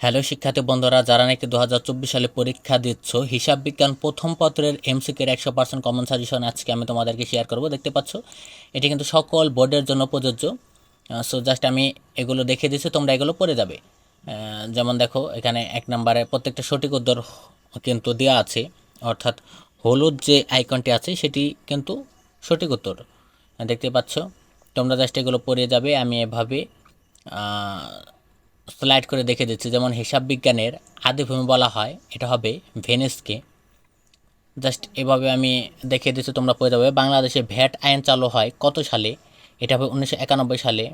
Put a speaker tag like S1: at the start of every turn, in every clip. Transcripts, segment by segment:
S1: Hello শিক্ষার্থী বন্ধুরা, যারা নাকি দু হাজার চব্বিশ সালে পরীক্ষা দিচ্ছ, হিসাব বিজ্ঞান প্রথম পত্রের এমসিকের একশো পার্সেন্ট কমন সাজেশন আজকে আমি তোমাদেরকে শেয়ার করব, দেখতে পাচ্ছ? এটি কিন্তু সকল বোর্ডের জন্য প্রযোজ্য। সো জাস্ট আমি এগুলো দেখে দিচ্ছি, তোমরা এগুলো পড়ে যাবে। যেমন দেখো, এখানে এক নম্বরে প্রত্যেকটা সঠিক উত্তর কিন্তু দেওয়া আছে, অর্থাৎ হলুদ যে আইকনটি আছে, সেটি কিন্তু সঠিক উত্তর। দেখতে পাচ্ছ? তোমরা জাস্ট এগুলো পড়ে যাবে, আমি এভাবে স্লাইড করে দেখে দিচ্ছি। যেমন হিসাব বিজ্ঞানের আদিভূমি বলা হয়, এটা হবে ভেনিসকে। জাস্ট এভাবে আমি দেখিয়ে দিচ্ছি, তোমরা পড়ে যাবে। বাংলাদেশে ভ্যাট আইন চালু হয় কত সালে? এটা হবে উনিশশো একানব্বই সালে।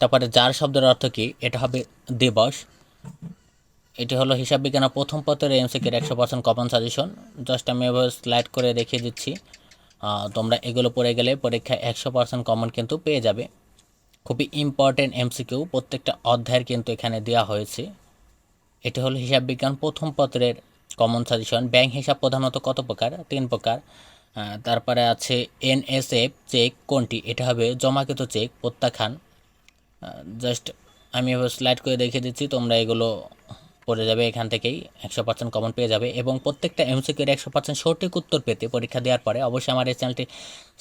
S1: তারপরে যার শব্দের অর্থ কী? এটা হবে দিবস। এটি হলো হিসাব বিজ্ঞানের প্রথম পত্রের এমসিকের একশো পার্সেন্ট কমন সাজেশন। জাস্ট আমি এভাবে স্লাইড করে দেখিয়ে দিচ্ছি। তোমরা এগুলো পড়ে গেলে পরীক্ষায় একশো পার্সেন্ট কমন কিন্তু পেয়ে যাবে। খুবই ইম্পর্টেন্ট এমসিকিউ প্রত্যেকটা অধ্যায়ের কিন্তু এখানে দেওয়া হয়েছে। এটি হলো হিসাব বিজ্ঞান প্রথম পত্রের কমন সাজেশন ব্যাংক হিসাব প্রধানত কত প্রকার? তিন প্রকার। তারপরে আছে এনএসএফ চেক কোনটি? এটা হবে জমাকৃত চেক প্রত্যাখ্যান। জাস্ট আমি এবার স্লাইড করে দেখিয়ে দিচ্ছি, তোমরা এগুলো পড়ে যাবে এখান থেকেই। একশো পার্সেন্ট কমন পেয়ে যাবে এবং প্রত্যেকটা এমসিকিউর একশো পার্সেন্ট সঠিক উত্তর পেতে পরীক্ষা দেওয়ার পরে অবশ্যই আমার এই চ্যানেলটি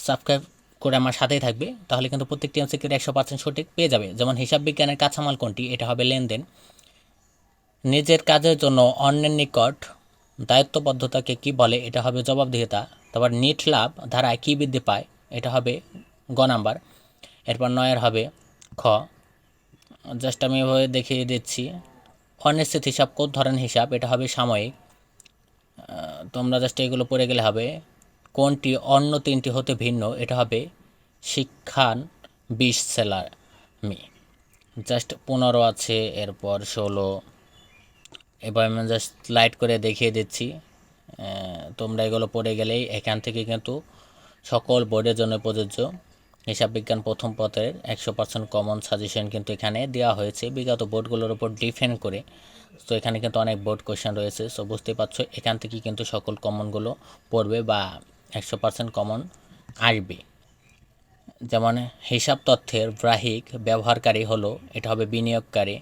S1: সাবস্ক্রাইব করে আমার সাথেই থাকবে, তাহলে কিন্তু প্রত্যেকটি এমসিকিউর একশো পার্সেন্ট সঠিক পেয়ে যাবে। যেমন হিসাব বিজ্ঞানের কাঁচামাল কোনটি, এটা হবে লেনদেন। নিজের কাজের জন্য অন্যের নিকট দায়িত্ববদ্ধতাকে কি বলে, এটা হবে জবাবদিহিতা। তারপর নিট লাভ, ধারায় কী বৃদ্ধি পায়, এটা হবে গ নাম্বার। এরপর নয়ের হবে খ। জাস্ট আমি এভাবে দেখিয়ে দিচ্ছি। অনিশ্চিত হিসাব কোন ধরনের হিসাব, এটা হবে সাময়িক। তোমরা জাস্ট এগুলো পড়ে গেলে হবে। কোনটি অন্য তিনটি হতে ভিন্ন? এটা হবে শিক্ষান বিশ সেলার মি। জাস্ট পনেরো আছে, এরপর ষোলো। এবার আমি জাস্ট লাইট করে দেখিয়ে দিচ্ছি। তোমরা এগুলো পড়ে গেলেই এখান থেকে কিন্তু সকল বোর্ডের জন্য প্রযোজ্য। হিসাব বিজ্ঞান প্রথম পত্রের একশো পার্সেন্ট কমন সাজেশন কিন্তু এখানে দেওয়া হয়েছে। বিগত বোর্ডগুলোর উপর ডিফেন্ড করে। তো এখানে কিন্তু অনেক বোর্ড কোশ্চেন রয়েছে। সো বুঝতে পারছ, এখান থেকে কিন্তু সকল কমনগুলো পড়বে বা একশো পার্সেন্ট কমন আসবে। যেমন হিসাব তথ্যের গ্রাহক ব্যবহারকারী হলো, এটা হবে বিনিয়োগকারী।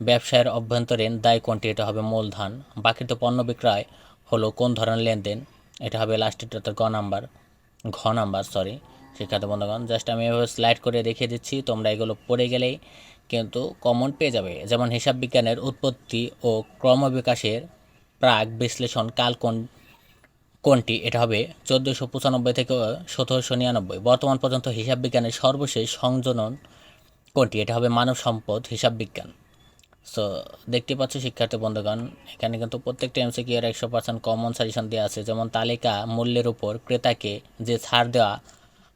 S1: ব্যবসায়ের অভ্যন্তরীণ দায় কোনটি, এটা হবে মূলধন। বাকিতে পণ্য বিক্রয় হলো কোন ধরনের লেনদেন, এটা হবে লাস্টেরটাতে গ নাম্বার। ঘ নাম্বার সরি শিক্ষার্থী বন্ধুগণ জাস্ট আমি এভাবে স্লাইড করে দেখিয়ে দিচ্ছি, তোমরা এগুলো পড়ে গেলেই কিন্তু কমন পেয়ে যাবে। যেমন হিসাব বিজ্ঞানের উৎপত্তি ও ক্রমবিকাশের প্রাক বিশ্লেষণ কাল কোন কোনটি? এটা হবে চোদ্দোশো পঁচানব্বই থেকে সতেরোশো নিরানব্বই। বর্তমান পর্যন্ত হিসাব বিজ্ঞানের সর্বশেষ সংযোজন কোনটি? এটা হবে মানব সম্পদ হিসাব বিজ্ঞান। সো দেখতে পাচ্ছ শিক্ষার্থী বন্ধুগণ, এখানে কিন্তু প্রত্যেকটা এমসিকিউ এর একশো পার্সেন্ট কমন সাজেশন দেওয়া আছে। যেমন তালিকা মূল্যের উপর ক্রেতাকে যে ছাড় দেওয়া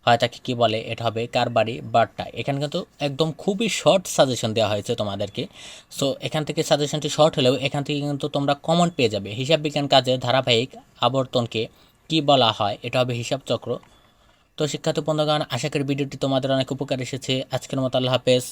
S1: হয়, তাকে কী বলে, এটা হবে কার বাড়ি? বারটা। এখানে কিন্তু একদম খুবই শর্ট সাজেশন দেওয়া হয়েছে তোমাদেরকে। সো এখান থেকে সাজেশনটি শর্ট হলেও এখান থেকে কিন্তু তোমরা কমন পেয়ে যাবে। হিসাব বিজ্ঞান কাজের ধারাবাহিক আবর্তনকে কি বলা হয়, এটা হবে হিসাব চক্র। তো, শিক্ষার্থী বন্ধুগণ, আশা করি ভিডিওটি তোমাদের অনেক উপকার এসেছে। আজকের মতো আল্লাহ হাফেজ।